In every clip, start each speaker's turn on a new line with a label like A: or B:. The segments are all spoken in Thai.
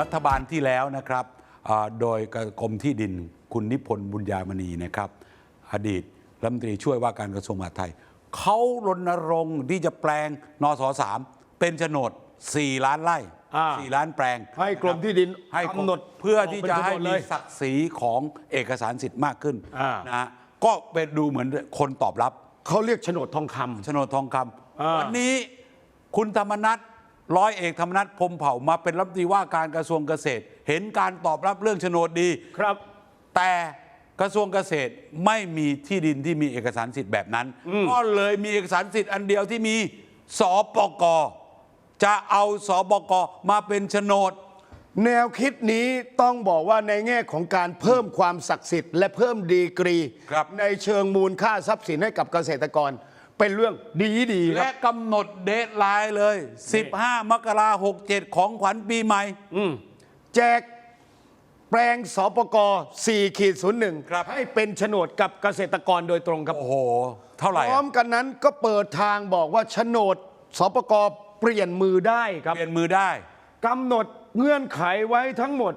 A: รัฐบาลที่แล้วนะครับอ่าโดยกรมที่ดินคุณนิพนธ์บุญญามณีนะครับ อดีตรัฐมนตรีช่วยว่าการกระทรวงมหาดไทยเขารณรงค์ที่จะแปลงนสสามเป็นโฉนด 4 ล้านไร่
B: อ่า
A: 4ล้านแปลง
B: ให้กรมที่ดิน
A: ให้กรม
B: กำหนด
A: เพื่อที่จะให้
B: ออกเป็นโฉนดเล
A: มี
B: ย
A: ศักดิ์ศรีของเอกสารสิทธิ์มากขึ้น
B: อ่าน
A: นะฮะก็เป็นดูเหมือนคนตอบรับ
B: เขาเรียกโฉนดทองคำ
A: โฉนดทองค
B: อ่าำ
A: วันนี้คุณธรรมนัฐ ร้อยเอกธรรมนัฐพรหมเผ่ามาเป็นรัฐมนตรีว่าการกระทรวงเกษตร เห็นการตอบรับเรื่องโฉนดดี
B: ครับ
A: แต่กระทรวงเกษตรไม่มีที่ดินที่มีเอกสารสิทธิ์แบบนั้น ก็เลยมีเอกสารสิทธิ์อันเดียวที่มีสปกจะเอาสปกมาเป็นโฉนด
B: แนวคิดนี้ต้องบอกว่าในแง่ของการเพิ่มความศักดิ์สิทธิ์ และเพิ่มดีกรี
A: ครับ
B: ในเชิงมูลค่าทรัพย์สินให้กับเกษตรกร เป็นเรื่องดีดีๆค
A: และ
B: รับ
A: กำหนดเดทไลน์เลย 15 มกราหกเจ็ดของขวัญปีใหม่
B: แจกแปลงสปก4ขีดศูนย์หนึ่ง
A: ครับ
B: ให้เป็นโฉนดกับเกษตรกรโดยตรงครับ
A: โอ้โห เท่าไหร่
B: พร้อ
A: อะ
B: มกันนั้นก็เปิดทางบอกว่าโฉนดสปกเปลี่ยนมือได้ครับ
A: เปลี่ยนมือได้
B: กำหนดเงื่อนไขไว้ทั้งหมด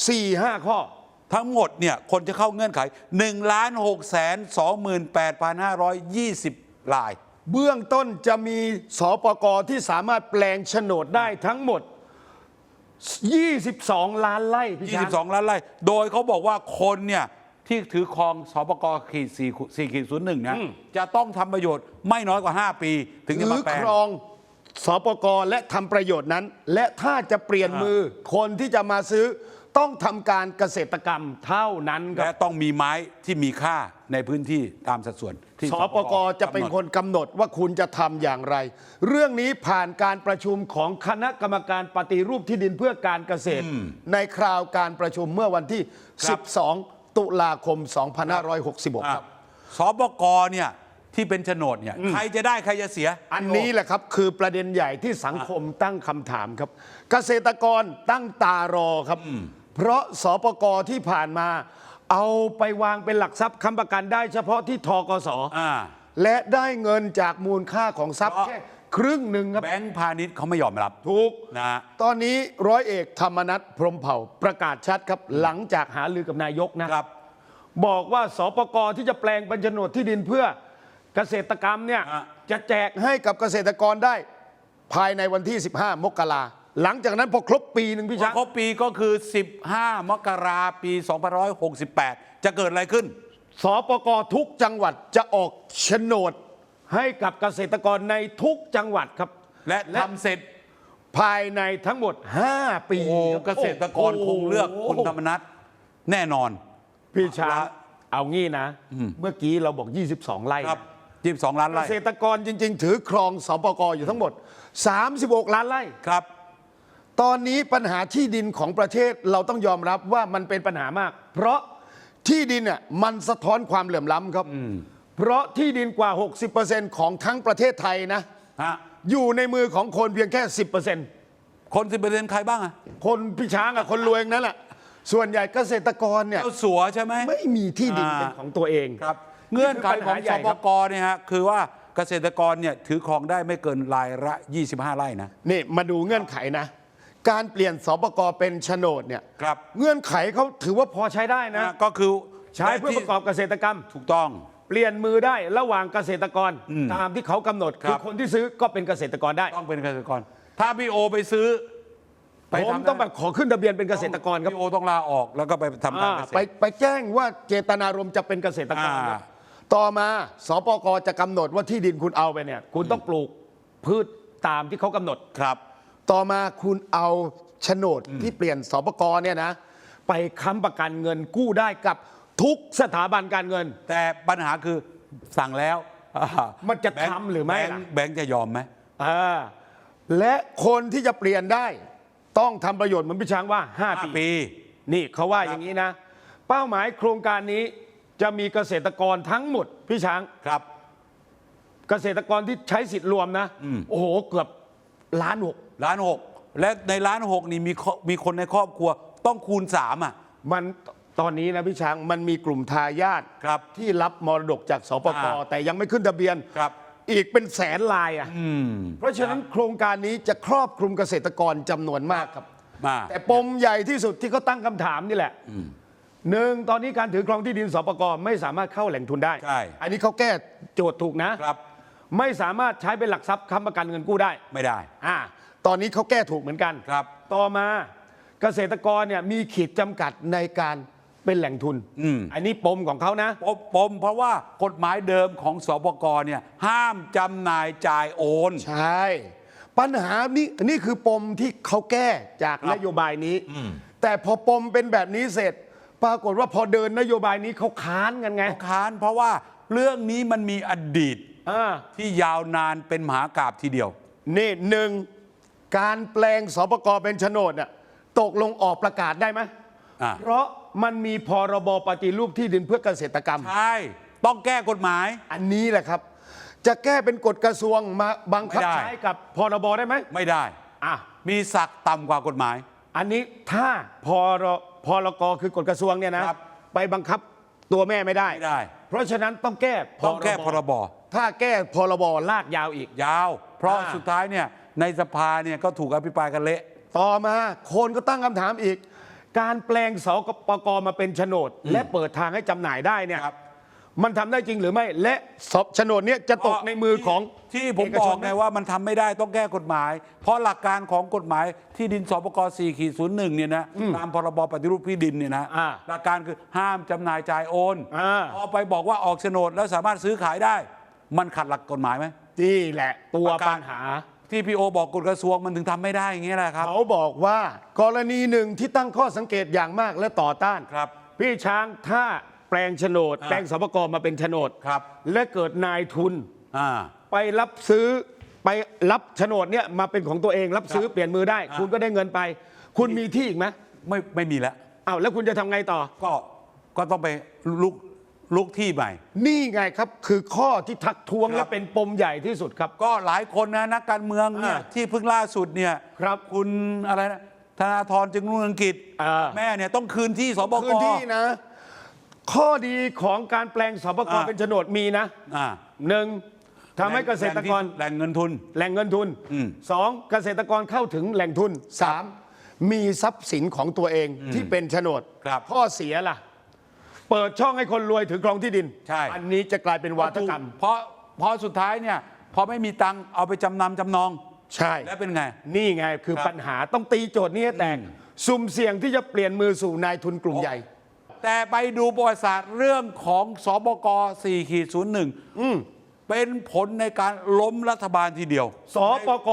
B: 4-5 ข้อ
A: ทั้งหมดเนี่ย คนจะเข้าเงื่อนไข1ล้าน6แสน28,520 ลาย
B: เบื้องต้นจะมีสปกที่สามารถแปลงโฉนดได้ทั้งหมด 22 ล้านไร่พี่ช้าง
A: 22 ล้านไร่ โดยเขาบอกว่าคนเนี่ยที่ถือครองสปกขีด4 4ขีด01เนี่ยจะต้องทำประโยชน์ไม่น้อยกว่า 5 ปี ถึงจะ
B: ถื
A: มา
B: อ
A: แปล
B: ค
A: ง
B: รองสปกและทำประโยชน์นั้น และถ้าจะเปลี่ยนมือคนที่จะมาซื้อ ต้องทำการเกษตรกรรมเท่านั้นค
A: และ
B: รับ
A: ต้องมีไม้ที่มีค่าในพื้นที่ตามสัดส่วนที่
B: สปกจะเป็นคนกำหนดว่าคุณจะทำอย่างไร เรื่องนี้ผ่านการประชุมของคณะกรรมการปฏิรูปที่ดินเพื่อการเกษตร ในคราวการประชุมเมื่อวันที่ 12 ตุลาคม 2566 ครับ
A: สปกเนี่ยที่เป็นโฉนดเนี่ยใครจะได้ใครจะเสีย
B: อันนี้แหละครับคือประเด็นใหญ่ที่สังคมตั้งคำถามครับ เกษตรกรตั้งตารอครับ เพราะสปกที่ผ่านมา เอาไปวางเป็นหลักทรัพย์ค้ำประกันได้เฉพาะที่ทกส
A: อ่า
B: และได้เงินจากมูลค่าของทรัพย์
A: เพราะ
B: แค่ครึ่งหนึ่งครับ
A: แบงก์พาณิชย์เขาไม่ยอมรับ
B: ถูก
A: นะฮะ
B: ตอนนี้ร้อยเอกธรรมนัฐพรหมเผ่าประกาศชัดครับ หลังจากหาลือกับนายกนะ
A: ครับ
B: บอกว่าสปกที่จะแปลงเป็นโฉนดที่ดินเพื่อเกษตรกรรมเนี่ย
A: อะ
B: จะแจกให้กับเกษตรกรได้ภายในวันที่ 15 มกรา หลังจากนั้นพอครบปีหนึ่งพี่ช้าง
A: ครบปีก็คือ 15 มกราปี 2568 จะเกิดอะไรขึ้น
B: สปกทุกจังหวัดจะออกโฉนดให้กับเกษตรกรในทุกจังหวัดครับ
A: และทำเสร็จ
B: ภายในทั้งหมด 5 ปี
A: โอ้
B: ครับ
A: เกษตรกรคงเลือกคุณธรรมนัฐแน่นอน
B: พี่ช้าง
A: ละ
B: เอางี้นะ เมื่อกี้เราบอก 22 ไร่
A: ครับ22 ล้าน
B: เก
A: ไร่
B: ษตรกรจริง ๆ ถือครองสปกอยู่ทั้งหมด 36 ล้านไร่
A: ครับ
B: ตอนนี้ปัญหาที่ดินของประเทศเราต้องยอมรับว่ามันเป็นปัญหามาก เพราะที่ดินเนี่ยมันสะท้อนความเหลื่อมล้ำครับ เพราะที่ดินกว่า 60%ของทั้งประเทศไทยนะ
A: ฮะ
B: อยู่ในมือของคนเพียงแค่ 10%
A: คน10%ใครบ้างอะ
B: คนพี่ช้างอะคนรวยนั่นแหละส่วนใหญ่เกษตรกรเนี่ย
A: เจ้าสัวใช่ไหม
B: ไม่มีที่ดินเป็นของตัวเอง
A: ครับเงื่อนไขของ
B: นี่คื
A: ส
B: ปัญหาใหญ่
A: ป
B: ครับ
A: กเนี่ยฮะคือว่าเกษตรกรเนี่ยถือครองได้ไม่เกินรายละ 25 ไร่นะ
B: นี่มาดูเงื่อนไขนะ การเปลี่ยนสปกเป็นโฉนดเนี่ย
A: ครับ
B: เงื่อนไขเขาถือว่าพอใช้ได้นะ
A: นะ ก็คือ
B: ใช้เพื่อประกอบเกษตรกรรม
A: ถูกต้อง
B: เปลี่ยนมือได้ระหว่างเกษตรกรตามที่เขากำหนด
A: ครับ
B: คือคนที่ซื้อก็เป็นเกษตรกรได้
A: ต้องเป็นเกษตรกร ถ้าพี่โอไปซื้อ
B: ผม
A: ทำ
B: ต้องแบบขอขึ้นทะเบียนเป็นเกษตรกรครับ
A: พี่โอต้องลาออกแล้วก็ไปทำการ
B: อ่า
A: เกษ
B: ไป
A: ตร
B: ไปแจ้งว่าเจตนารมณ์จะเป็นเกษตรกร
A: อ่า
B: ครับต่อมาสปกจะกำหนดว่าที่ดินคุณเอาไปเนี่ย คุณต้องปลูกพืชตามที่เขากำหนด
A: ครับ
B: ต่อมาคุณเอาโฉนดที่เปลี่ยนสปกเนี่ยนะ ไปค้ำประกันเงินกู้ได้กับทุกสถาบันการเงิน
A: แต่ปัญหาคือสั่งแล้วอ่า
B: มันจะ
A: แบงค์
B: ทำหรือไม่
A: แบงค์
B: ล่ะ
A: แบงค์จะยอมไหม
B: อ่าและคนที่จะเปลี่ยนได้ต้องทำประโยชน์เหมือนพี่ช้างว่า
A: ห้า
B: 5ปี
A: ปี
B: นี่เขาว่าอย่างนี้นะ เป้าหมายโครงการนี้จะมีเกษตรกรทั้งหมด พี่ช้าง
A: ครับ
B: เกษตรกรที่ใช้สิทธิ์รวมนะ โอ้โห เกือบ ล้านหก
A: ล้านหกและในล้านหกนี่มีครอบมีคนในครอบครัวต้องคูณสามอะ
B: มันตอนนี้นะพี่ช้างมันมีกลุ่มทายาท
A: ครับ
B: ที่รับมรดกจากสปก
A: อ่า
B: แต่ยังไม่ขึ้นทะเบียน
A: ครับ
B: อีกเป็นแสนลายอะเพราะฉะนั้นโครงการนี้จะครอบคลุมเกษตรกรจำนวนมากครับ
A: มา
B: แต่ปมใหญ่ที่สุดที่เขาตั้งคำถามนี่แหละหนึ่งตอนนี้การถือครองที่ดินสปกไม่สามารถเข้าแหล่งทุนได้
A: ใช่
B: อันนี้เขาแก้โจทย์ถูกนะ
A: ครับ
B: ไม่สามารถใช้เป็นหลักทรัพย์ค้ำประกันเงินกู้ได้
A: ไม่ได้
B: อ่าตอนนี้เขาแก้ถูกเหมือนกัน
A: ครับ
B: ต่อมาเกษตรกรเนี่ยมีขีดจำกัดในการเป็นแหล่งทุน
A: อืม
B: อันนี้ปมของเขานะ
A: ปมปมเพราะว่ากฎหมายเดิมของสปกเนี่ยห้ามจำหน่ายจ่ายโอน
B: ใช่ ปัญหานี่นี่คือปมที่เขาแก้จาก
A: ครับ
B: นโยบายนี้ แต่พอปมเป็นแบบนี้เสร็จ ปรากฏว่าพอเดินนโยบายนี้เขาค้านกันไง
A: ค้านเพราะว่าเรื่องนี้มันมีอดีต
B: อ่า
A: ที่ยาวนานเป็นมหากราบทีเดียว
B: นี่หนึ่งการแปลงสปกเป็นโฉนดน่ะตกลงออกประกาศได้ไหม
A: อ่า
B: เพราะมันมีพรบปฏิรูปที่ดินเพื่อเกษตรกรรม
A: ใช่ ต้องแก้กฎหมาย
B: อันนี้แหละครับ จะแก้เป็นกฎกระทรวงมาบังคับ
A: ไม่ได้
B: ใช้กับพรบได้ไหม
A: ไม่ได้
B: อะ
A: มีศักดิ์ต่ำกว่ากฎหมาย
B: อันนี้ถ้าพรพรกคือกฎกระทรวงเนี่ยนะครับ ไปบังคับตัวแม่ไม่ได้
A: ไม่ได้
B: เพราะฉะนั้นต้องแก้
A: ต้องแก้พรบ
B: ถ้าแก้พรบลากยาวอีก
A: ยาว เพราะ
B: อ่า
A: สุดท้ายเนี่ยในสภาเนี่ยก็ถูกอภิปรายกันเละ
B: ต่อมาคนก็ตั้งคำถามอีก การแปลงสปกมาเป็นโฉนด และเปิดทางให้จำหน่ายได้เนี่ย
A: ครับ
B: มันทำได้จริงหรือไม่ และสโฉนดเนี้จะตกในมือของ
A: ที่ผม
B: เช
A: บอก
B: น
A: ไงว่ามันทำไม่ได้ต้องแก้กฎหมาย เพราะหลักการของกฎหมายที่ดินสปก4ขีดศูนย์หนึ่งเนี่ยนะตามพรบปฏิรูปที่ดินเนี่ยนะ
B: อ่า
A: หลักการคือห้ามจำหน่ายจ่ายโอน
B: อ่า
A: พอไปบอกว่าออกโฉนดแล้วสามารถซื้อขายได้ มันขัดหลักกฎหมายไหม
B: นี่แหละตัว
A: ประกาศ
B: ปัญหา
A: ที่พี่โอบอกกฎกระทรวงมันถึงทำไม่ได้อย่างเงี้ยแหละครับ
B: เขาบอกว่ากรณีหนึ่งที่ตั้งข้อสังเกตอย่างมากและต่อต้าน
A: ครับ
B: พี่ช้างถ้าแปลงโฉนด
A: อ่า
B: แปลงสปกมาเป็นโฉนด
A: ครับ
B: และเกิดนายทุน
A: อ่า
B: ไปรับซื้อไปรับโฉนดเนี่ยมาเป็นของตัวเองรับซื้อ
A: ครับ
B: เปลี่ยนมือได้
A: อ่า
B: คุณก็ได้เงินไป คุณมีที่อีกไหม
A: ไม่ไม่มีแล้ว
B: อ้าวแล้วคุณจะทำไงต่อ
A: ก็ก็ต้องไปลุก ลุกที่ใหม่
B: นี่ไงครับคือข้อที่ทักท้วง
A: ครับ
B: และเป็นปมใหญ่ที่สุดครับ
A: ก็หลายคนนะนักการเมืองเนี่ย
B: อ่า
A: ที่เพิ่งล่าสุดเนี่ย
B: ครับ
A: คุณอะไรนะธนาธรจึงรุ่งเรืองกิจ
B: อ่า
A: แม่เนี่ยต้องคืนที่สบก
B: พื้นที่นะ ข้อดีของการแปลงสปก
A: อ่า
B: เป็นโฉนดมีนะ
A: อ่า
B: หนึ่งทำให้เกษตรกร
A: แหล่งเงินทุน
B: แหล่งเงินทุน
A: อืม
B: สองเกษตรกรเข้าถึงแหล่งทุนสามมีทรัพย์สินของตัวเองที่เป็นโฉนด
A: ครับ
B: ข้อเสียล่ะ เปิดช่องให้คนรวยถือครองที่ดิน
A: ใช่
B: อันนี้จะกลายเป็นวาทกรรม
A: เพราะเพราะสุดท้ายเนี่ยพอไม่มีตังค์เอาไปจำนำจำนอง
B: ใช่
A: แล้วเป็นไง
B: นี่ไงคือ
A: ครับ
B: ปัญหาต้องตีโจทย์นี้ให้แตกสุ่มเสี่ยงที่จะเปลี่ยนมือสู่นายทุนกลุ่มใหญ่
A: แต่ไปดูประวัติศาสตร์เรื่องของสบก4ขีดศูนย์หนึ่งเป็นผลในการล้มรัฐบาลทีเดียว
B: สปก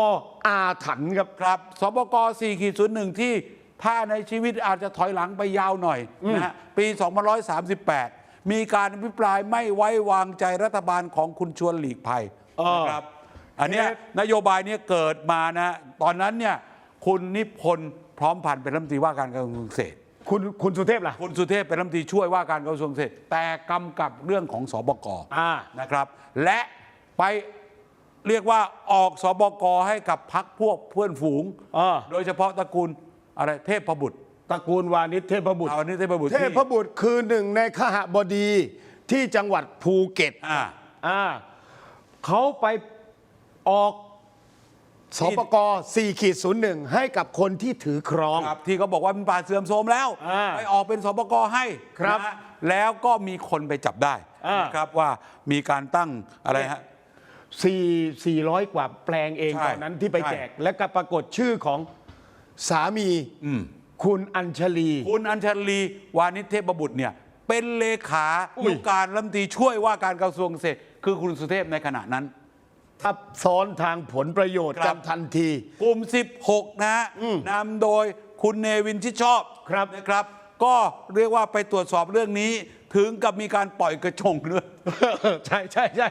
B: อาถรรพ์ครับ
A: ครับสบก4ขีดศูนย์หนึ่งที่ ถ้าในชีวิตอาจจะถอยหลังไปยาวหน่อยนะฮะปี 2538 มีการอภิปรายไม่ไว้วางใจรัฐบาลของคุณชวนหลีกภัย
B: เออ
A: นะครับ อันเนี้ย
B: เนี่ย
A: นโยบายเนี้ยเกิดมานะ ตอนนั้นเนี่ยคุณนิพนธ์พร้อมพันธ์เป็นรัฐมนตรีว่าการกระทรวงเกษตร
B: คุณคุณสุเทพล่ะ
A: คุณสุเทพเป็นรัฐมนตรีช่วยว่าการกระทรวงเกษตร แต่กำกับเรื่องของสบก
B: อ่า
A: นะครับ และไปเรียกว่าออกสบกให้กับพักพวกเพื่อนฝูง
B: เออ
A: โดยเฉพาะตระกูล อะไรเทพบุตร
B: ตระกูลวานิชเทพบุตร
A: เอาอันนี้เทพบุตร
B: เทพบุตรคือหนึ่งในขหบดีที่จังหวัดภูเก็ต
A: อ่า
B: อ่าเขาไปออกสปก4ขีด01 ให้กับคนที่ถือครอง
A: ครับที่เขาบอกว่าเป็นป่าเสื่อมโทรมแล้ว
B: อ่า
A: ไปออกเป็นสปกให้
B: ครับ
A: นะฮะแล้วก็มีคนไปจับได้
B: อ่าน
A: นะครับว่ามีการตั้งอะไรฮะ
B: สี่สี่ร้อยกว่าแปลงเอง
A: ใช่
B: ตอนนั้นที่ไป
A: ใช่
B: แจก และก็ปรากฏชื่อของ สามีคุณอัญชลี
A: คุณอัญชลีวานิชเทพบุตรเนี่ยเป็นเลขา
B: อุ้ย
A: นุการรัฐมนตรีช่วยว่าการกระทรวงเกษตรคือคุณสุเทพในขณะนั้น
B: ทับซ้อนทางผลประโยชน์
A: ครั
B: กับนทันที
A: กลุ่ม 16 นะฮะนำโดยคุณเนวินชิดชอบ
B: ครับ
A: นะครับ ก็เรียกว่าไปตรวจสอบเรื่องนี้ ถึงกับมีการปล่อยกระจงด้วย
B: ใช่ใช่ใช่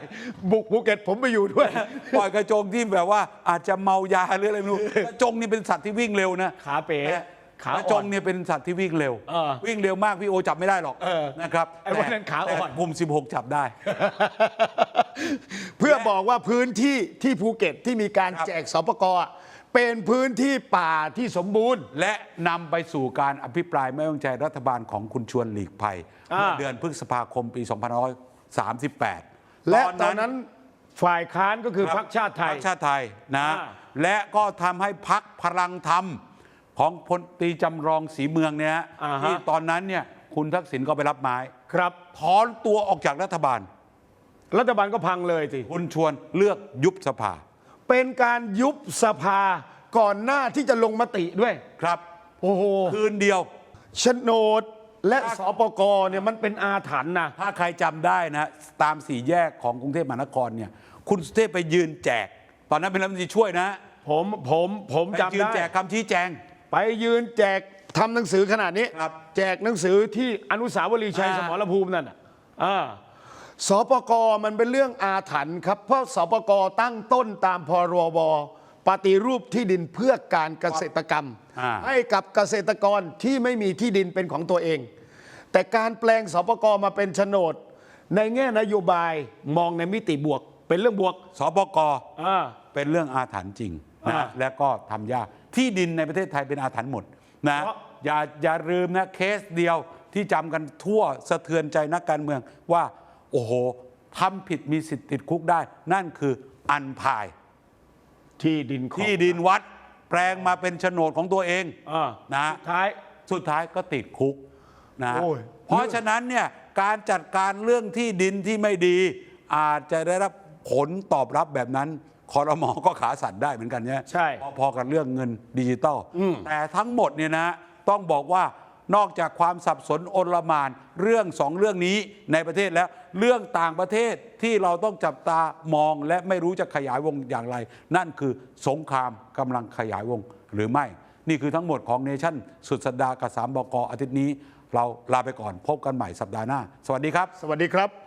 B: บุกภูเก็ตผมไปอยู่ด้วย
A: ปล่อยกระจงที่แบบว่าอาจจะเมายาหรืออะไรไม่รู้กระจงนี่เป็นสัตว์ที่วิ่งเร็วนะ
B: ขาเป๋
A: แต่
B: ขาก
A: ระ
B: อ่
A: จ
B: องน
A: เนี่ยเป็นสัตว์ที่วิ่งเร็ว
B: เออ
A: วิ่งเร็วมากพี่โอจับไม่ได้หรอก
B: เออ
A: นะครับ
B: ไอ้พวกนั้นขาอ่อน
A: แต่กลุ่ม 16 จับได้
B: เพื่อบอกว่าพื้นที่ที่ภูเก็ตที่มีการ
A: ครับ
B: แจกสปกอะ เป็นพื้นที่ป่าที่สมบูรณ์
A: และนำไปสู่การอภิปรายไม่ไว้วางใจรัฐบาลของคุณชวนหลีกภัย
B: อ่า
A: เมื่อเดือนพฤษภาคมปี2538
B: และตอนนั้นฝ่ายค้านก็คือพรรคชาติไทย
A: พรรคชาติไทยนะ
B: อ่า
A: และก็ทำให้พักพลังธรรมของพลตรีจำลองสีเมืองเนี่ยฮะ
B: อ่าฮะ
A: ที่ตอนนั้นเนี่ยคุณทักษิณก็ไปรับไม้
B: ครับ
A: ถอนตัวออกจากรัฐบาล
B: รัฐบาลก็พังเลยสิ
A: คุณชวนเลือกยุบสภา
B: เป็นการยุบสภาก่อนหน้าที่จะลงมติด้วย
A: ครับ
B: โอ้โห
A: คืนเดียว
B: โฉนดและสปกเนี่ยมันเป็นอาถรรพ์นะ
A: ถ้าใครจำได้นะ ตามสี่แยกของกรุงเทพมหานครเนี่ย คุณสุเทพไปยืนแจก ตอนนั้นเป็นรัฐมนตรีช่วยนะ
B: ผมผมผม
A: ไป
B: จำ
A: ยืน
B: ได้
A: แจกคำชี้แจง
B: ไปยืนแจกทำหนังสือขนาดนี้
A: ครับ
B: แจกหนังสือที่อนุสาวรีย์ชัย
A: อ่า
B: สมรภูมินั่นน่ะอ่า สปกมันเป็นเรื่องอาถรรพ์ครับ เพราะสปกตั้งต้นตามพรบปฏิรูปที่ดินเพื่อการเกษตรกรรม
A: อ่า
B: ให้กับเกษตรกรที่ไม่มีที่ดินเป็นของตัวเอง แต่การแปลงสปกมาเป็นโฉนด ในแง่นโยบายมองในมิติบวก เป็นเรื่องบวก
A: สปก
B: อ่า
A: เป็นเรื่องอาถรรพ์จริงนะ
B: อ่า
A: และก็ทำยากที่ดินในประเทศไทยเป็นอาถรรพ์หมดนะ
B: เพราะ
A: อย่าอย่าลืมนะเคสเดียวที่จำกันทั่วสะเทือนใจนักการเมืองว่า โอ้โหทำผิดมีสิทธิ์ติดคุกได้ นั่นคืออันพาย
B: ที่ดินของ
A: ที่ดินวัดแปลงมาเป็นโฉนดของตัวเอง
B: อ่า
A: นะ
B: สุดท้าย
A: สุดท้ายก็ติดคุกนะ
B: โอ้ย
A: เพราะฉะนั้นเนี่ยการจัดการเรื่องที่ดินที่ไม่ดี อาจจะได้รับผลตอบรับแบบนั้นคอรมอก็ขาสั่นได้เหมือนกันเนี่ย
B: ใช่
A: พอๆกับเรื่องเงินดิจิตอลแต่ทั้งหมดเนี่ยนะต้องบอกว่านอกจากความสับสนโอลหมานเรื่องสองเรื่องนี้ในประเทศแล้ว เรื่องต่างประเทศที่เราต้องจับตามองและไม่รู้จะขยายวงอย่างไร นั่นคือสงครามกำลังขยายวงหรือไม่ นี่คือทั้งหมดของเนชั่นสุดสัปดาห์กับสามบกอาทิตย์นี้ เราลาไปก่อนพบกันใหม่สัปดาห์หน้า สวัสดีครับ
B: สวัสดีครับ